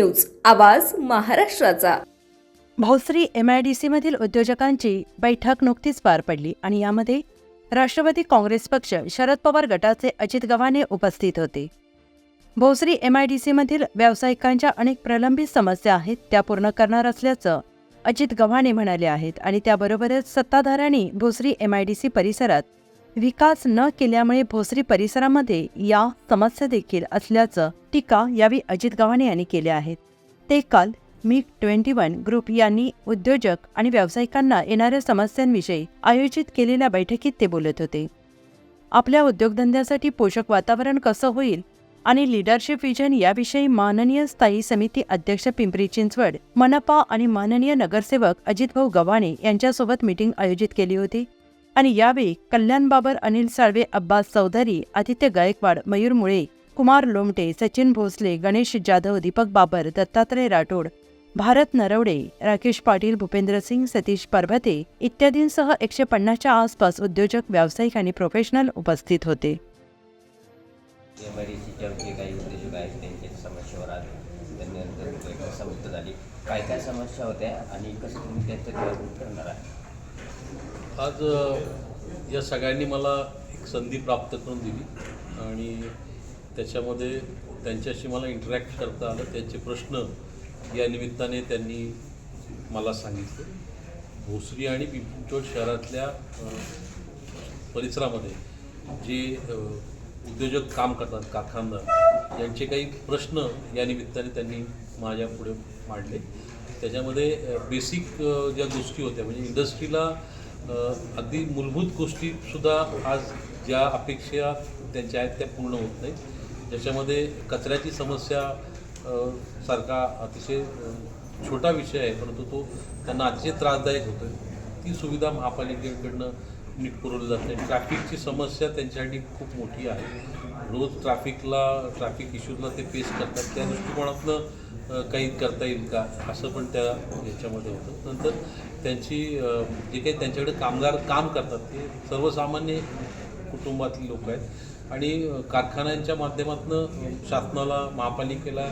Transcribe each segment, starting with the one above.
News आवाज महाराष्ट्राचा. Bhosari M I D सीमधील उद्योजकांची बैठक नुकतीच पार पडली आणि यामध्ये राष्ट्रवादी काँग्रेस पक्ष शरद पवार गटाचे अजित गव्हाणे उपस्थित होते. भोसरी एम आय डी सीमधील व्यावसायिकांच्या अनेक प्रलंबित समस्या आहेत त्या पूर्ण करणार असल्याचं अजित गव्हाणे म्हणाले आहेत आणि त्याबरोबरच सत्ताधाऱ्यांनी Bhosari M I D C परिसरात विकास न केल्यामुळे भोसरी परिसरामध्ये या समस्या देखील असल्याचं टीका यावेळी अजित गव्हाणे यांनी केल्या आहेत ते काल मी ट्वेंटी वन ग्रुप यांनी उद्योजक आणि व्यावसायिकांना येणाऱ्या समस्यांविषयी आयोजित केलेल्या बैठकीत ते बोलत होते. आपल्या उद्योगधंद्यासाठी पोषक वातावरण कसं होईल आणि लीडरशिप विजन याविषयी माननीय स्थायी समिती अध्यक्ष पिंपरी चिंचवड मनपा आणि माननीय नगरसेवक अजितभाऊ गव्हाणे यांच्यासोबत मीटिंग आयोजित केली होती. आणि यावेळी कल्याण बाबर अनिल साळवे अब्बास चौधरी आदित्य गायकवाड मयूर मुळे कुमार लोमटे सचिन भोसले गणेश जाधव दीपक बाबर दत्तात्रय राठोड भारत नरवडे राकेश पाटील भूपेंद्र सिंग सतीश परभते इत्यादींसह एकशे पन्नासच्या आसपास उद्योजक व्यावसायिक आणि प्रोफेशनल उपस्थित होते. काय काय समस्या होत्या आणि कसं तुम्ही त्याचं करणार आहे आज या सगळ्यांनी मला एक संधी प्राप्त करून दिली आणि त्याच्यामध्ये त्यांच्याशी मला इंटरॅक्ट करता आलं त्यांचे प्रश्न या निमित्ताने त्यांनी मला सांगितले. भोसरी आणि पिंपचोड शहरातल्या परिसरामध्ये जे उद्योजक काम करतात कारखानदार यांचे काही प्रश्न या निमित्ताने त्यांनी माझ्या पुढे मांडले. त्याच्यामध्ये बेसिक ज्या गोष्टी होत्या म्हणजे इंडस्ट्रीला अगदी मूलभूत गोष्टीसुद्धा आज ज्या अपेक्षा त्यांच्या आहेत त्या पूर्ण होत नाहीत. ज्याच्यामध्ये कचऱ्याची समस्या सारखा अतिशय छोटा विषय आहे परंतु तो त्यांना अतिशय त्रासदायक होतो ती सुविधा महापालिकेकडनं नीट पुरवली जात नाही. ट्रॅफिकची समस्या त्यांच्यासाठी खूप मोठी आहे. रोज ट्रॅफिकला ट्रॅफिक इश्यूजला ते फेस करतात. त्या दृष्टिकोनातनं काही करता येईल का? असं पण त्या याच्यामध्ये होतं. नंतर त्यांची जे काही त्यांच्याकडे कामगार काम करतात ते सर्वसामान्य कुटुंबातली लोक आहेत. आणि कारखान्यांच्या माध्यमातून शासनाला महापालिकेला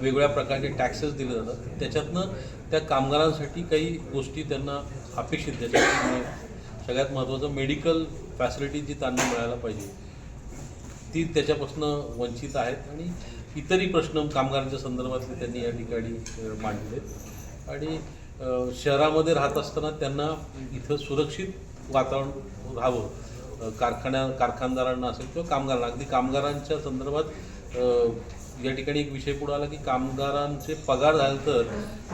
वेगवेगळ्या प्रकारचे टॅक्सेस दिले जातात. त्याच्यातनं त्या कामगारांसाठी काही गोष्टी त्यांना अपेक्षित त्याच्यात सगळ्यात महत्त्वाचं मेडिकल फॅसिलिटी जी त्यांना मिळायला पाहिजे ती त्याच्यापासून वंचित आहेत. आणि इतरही प्रश्न कामगारांच्या संदर्भातले त्यांनी या ठिकाणी मांडले आणि शहरामध्ये राहत असताना त्यांना इथं सुरक्षित वातावरण राहावं. कारखान्या कारखानदारांना असेल किंवा कामगारांना. अगदी कामगारांच्या संदर्भात या ठिकाणी एक विषय पुढे आला की कामगारांचे पगार झाले तर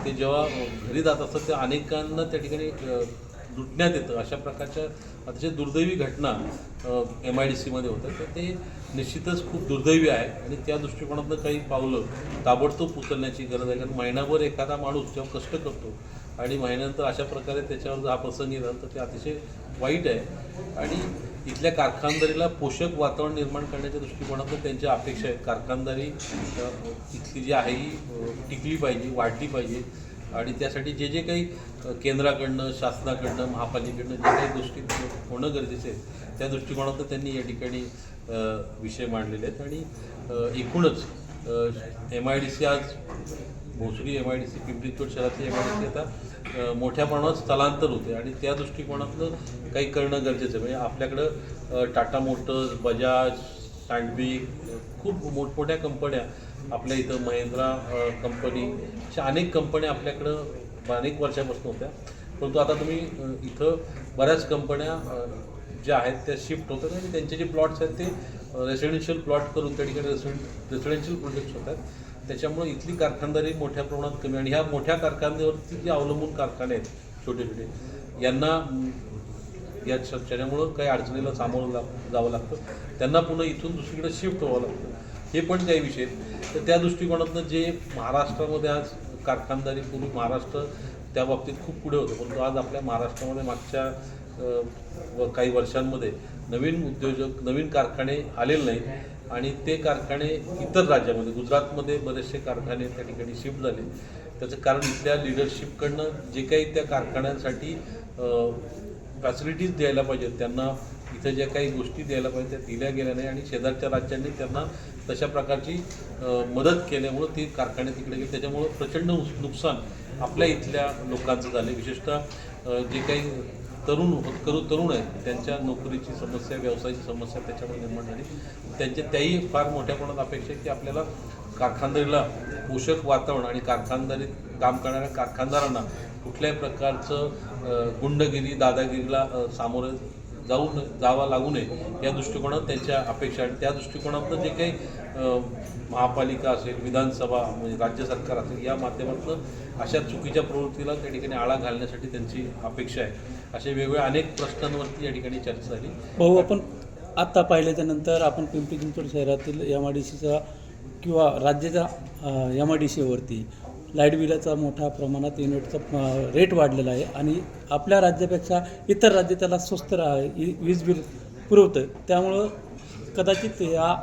ते जेव्हा घरी जात असतात ते अनेकांना त्या ठिकाणी लुटण्यात येतं. अशा प्रकारच्या अतिशय दुर्दैवी घटना एम आय डी सीमध्ये होतात. तर ते निश्चितच खूप दुर्दैवी आहे. आणि त्या दृष्टिकोनातनं काही पावलं ताबडतोब उचलण्याची गरज आहे. कारण महिनाभर एखादा माणूस जेव्हा कष्ट करतो आणि महिन्यानंतर अशा प्रकारे त्याच्यावर जर हा प्रसंग येतात तर ते अतिशय वाईट आहे. आणि इथल्या कारखानदारीला पोषक वातावरण निर्माण करण्याच्या दृष्टिकोनातून त्यांच्या अपेक्षा आहेत. कारखानदारी इथली जी आहे ही टिकली पाहिजे वाढली पाहिजे. आणि त्यासाठी जे जे काही केंद्राकडनं शासनाकडनं महापालिकेकडनं जे काही गोष्टी होणं गरजेचं आहे त्या दृष्टिकोनातून त्यांनी या ठिकाणी विषय मांडलेले आहेत. आणि एकूणच एम आय डी सी आज Bhosari M I D C Pimpri Chinchwad शहरातली एम आय डी सी आता मोठ्या प्रमाणात स्थलांतर होते आणि त्या दृष्टिकोनातनं काही करणं गरजेचं आहे. म्हणजे आपल्याकडं टाटा मोटर्स बजाज सँडवी खूप मोठमोठ्या कंपन्या आपल्या इथं महिंद्रा कंपनी अशा अनेक कंपन्या आपल्याकडं अनेक वर्षापासून होत्या. परंतु आता तुम्ही इथं बऱ्याच कंपन्या ज्या आहेत त्या शिफ्ट होतात आणि त्यांचे जे प्लॉट्स आहेत ते रेसिडेन्शियल प्लॉट करून त्या ठिकाणी रेसिडें रेसिडेन्शियल प्रोजेक्ट्स होतात त्याच्यामुळे इथली कारखानदारी मोठ्या प्रमाणात कमी आणि ह्या मोठ्या कारखान्यावरती जे अवलंबून कारखाने आहेत छोटे छोटे यांना या श- त्याच्यामुळं काही अडचणीला सामोरं जावं लागतं. त्यांना पुन्हा इथून दुसरीकडे शिफ्ट व्हावं लागतं. हे पण काही विषय तर त्या दृष्टिकोनातनं जे महाराष्ट्रामध्ये आज कारखानदारी पूर्वी महाराष्ट्र त्या बाबतीत खूप पुढे होतं. परंतु आज आपल्या महाराष्ट्रामध्ये मागच्या व काही वर्षांमध्ये नवीन उद्योजक नवीन कारखाने आलेले नाहीत. आणि ते कारखाने इतर राज्यामध्ये गुजरातमध्ये बरेचसे कारखाने त्या ठिकाणी शिफ्ट झाले. त्याचं कारण इथल्या लिडरशिपकडनं जे काही त्या कारखान्यांसाठी फॅसिलिटीज द्यायला पाहिजेत त्यांना इथं ज्या काही गोष्टी द्यायला पाहिजे त्या दिल्या गेल्या नाही आणि शेजारच्या राज्यांनी त्यांना तशा प्रकारची मदत केल्यामुळं ती कारखाने तिकडे गेले. त्याच्यामुळं प्रचंड नुकसान आपल्या इथल्या लोकांचं झाले विशेषतः जे काही तरुण करू तरुण आहेत त्यांच्या नोकरीची समस्या व्यवसायाची समस्या त्याच्यामुळे निर्माण झाली. त्यांच्या त्याही फार मोठ्या प्रमाणात अपेक्षा आहे की आपल्याला कारखानदारीला पोषक वातावरण आणि कारखानदारीत काम करणाऱ्या कारखानदारांना कुठल्याही प्रकारचं गुंडगिरी दादागिरीला सामोरे सामोरं जाऊ न जावा लागू नये या दृष्टिकोनात त्यांच्या अपेक्षा आणि त्या दृष्टिकोनातनं जे काही महापालिका असेल विधानसभा म्हणजे राज्य सरकार असेल या माध्यमातून अशा चुकीच्या प्रवृत्तीला त्या ठिकाणी आळा घालण्यासाठी त्यांची अपेक्षा आहे. असे वेगवेगळ्या अनेक प्रश्नांवरती या ठिकाणी चर्चा झाली. भाऊ आपण आत्ता पाहिल्याच्यानंतर आपण पिंपरी चिंचवड शहरातील एम आय डी सीचा किंवा राज्याच्या एम आय डी सीवरती लाइट बिलाचा मोठ्या प्रमाणात युनिटचा रेट वाढलेला आहे आणि आपल्या राज्यापेक्षा इतर राज्य त्याला स्वस्त राहा वीज बिल पुरवतं त्यामुळं कदाचित या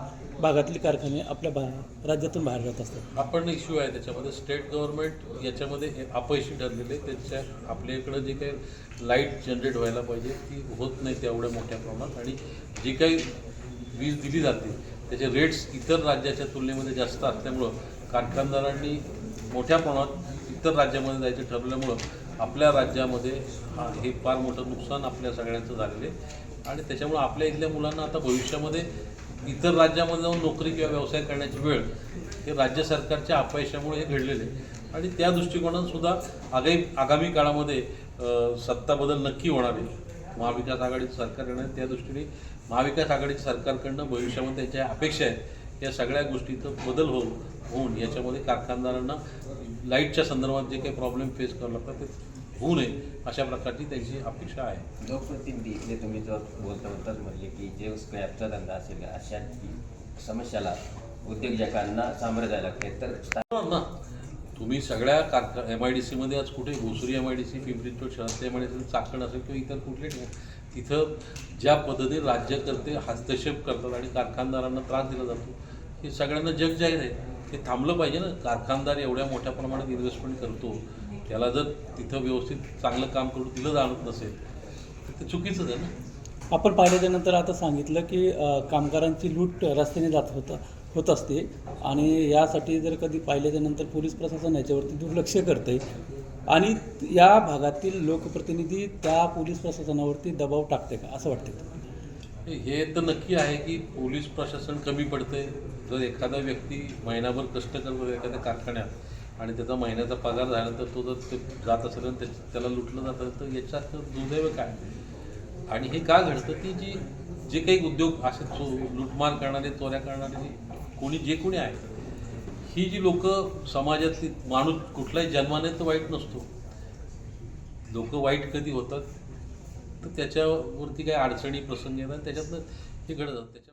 भागातले कारखाने आपल्या भा राज्यातून बाहेर जात असतात. आपण इश्यू आहे त्याच्यामध्ये. स्टेट गव्हर्नमेंट याच्यामध्ये हे अपयशी ठरलेले त्याच्या आपल्या इकडं जे काही लाइट जनरेट व्हायला पाहिजे ती होत नाही तेवढ्या मोठ्या प्रमाणात. आणि जी काही वीज दिली जाते त्याचे रेट्स इतर राज्याच्या तुलनेमध्ये जास्त असल्यामुळं कारखानदारांनी मोठ्या प्रमाणात इतर राज्यामध्ये जायचं ठरवल्यामुळं आपल्या राज्यामध्ये हा हे फार मोठं नुकसान आपल्या सगळ्यांचं झालेलं आहे. आणि त्याच्यामुळं आपल्या इथल्या मुलांना आता भविष्यामध्ये इतर राज्यामध्ये जाऊन नोकरी किंवा व्यवसाय करण्याची वेळ हे राज्य सरकारच्या अपयशामुळे हे घडलेले आहे. आणि त्या दृष्टिकोनातून सुद्धा आगामी आगामी काळामध्ये सत्ता बदल नक्की होणार आहे. महाविकास आघाडीचं सरकार येणार त्या दृष्टीने महाविकास आघाडीच्या सरकारकडनं भविष्यामध्ये त्यांच्या अपेक्षा आहेत या सगळ्या गोष्टीचं बदल होऊन होऊन याच्यामध्ये कारखानदारांना लाईटच्या संदर्भात जे काही प्रॉब्लेम फेस करावं लागतात ते होऊ नये अशा प्रकारची त्यांची अपेक्षा आहे. लोकप्रतिनिधी इथले तुम्ही जर बोलता बोलताच म्हणले की जे स्क्रॅपचा धंदा असेल अशा समस्याला उद्योजकांना सामोरं जायला लागते तर ना तुम्ही सगळ्या कारखा एम आय डी सीमध्ये आज कुठे Bhosari M I D C Pimpri शहरातल्या M I D C Chakan असेल किंवा इतर कुठले तिथं ज्या पद्धतीने राज्यकर्ते हस्तक्षेप करतात आणि कारखानदारांना त्रास दिला जातो हे सगळ्यांना जग जाहीर आहे. ते थांबलं पाहिजे ना. कारखानदार एवढ्या मोठ्या प्रमाणात इन्व्हेस्टमेंट करतो त्याला जर तिथं व्यवस्थित चांगलं काम करून दिलं जाणत नसेल तर ते चुकीचंच आहे ना. आपण पाहिल्याच्या नंतर आता सांगितलं की कामगारांची लूट रस्त्याने जात होतं होत असते. आणि यासाठी जर कधी पाहिल्याच्या नंतर पोलीस प्रशासन याच्यावरती दुर्लक्ष करते आणि या भागातील लोकप्रतिनिधी त्या पोलीस प्रशासनावरती दबाव टाकते का? असं वाटतं हे तर नक्की आहे की पोलीस प्रशासन कमी पडतंय. जर एखादा व्यक्ती महिनाभर कष्ट करतो एखाद्या कारखान्यात आणि त्याचा महिन्याचा पगार झाल्यानंतर तो जर ते जात असेल आणि त्याला लुटलं जातं तर याच्यात दुर्दैव काय? आणि हे का घडतं? की जी जे काही उद्योग असे चो लुटमार करणारे चोऱ्या करणारे कोणी जे कोणी आहे ही जी लोक समाजातली माणूस कुठलाही जन्माने तर वाईट नसतो. लोक वाईट कधी होतात? तर त्याच्यावरती काही अडचणी प्रसंग येतात त्याच्यातनं हे घडत. जातं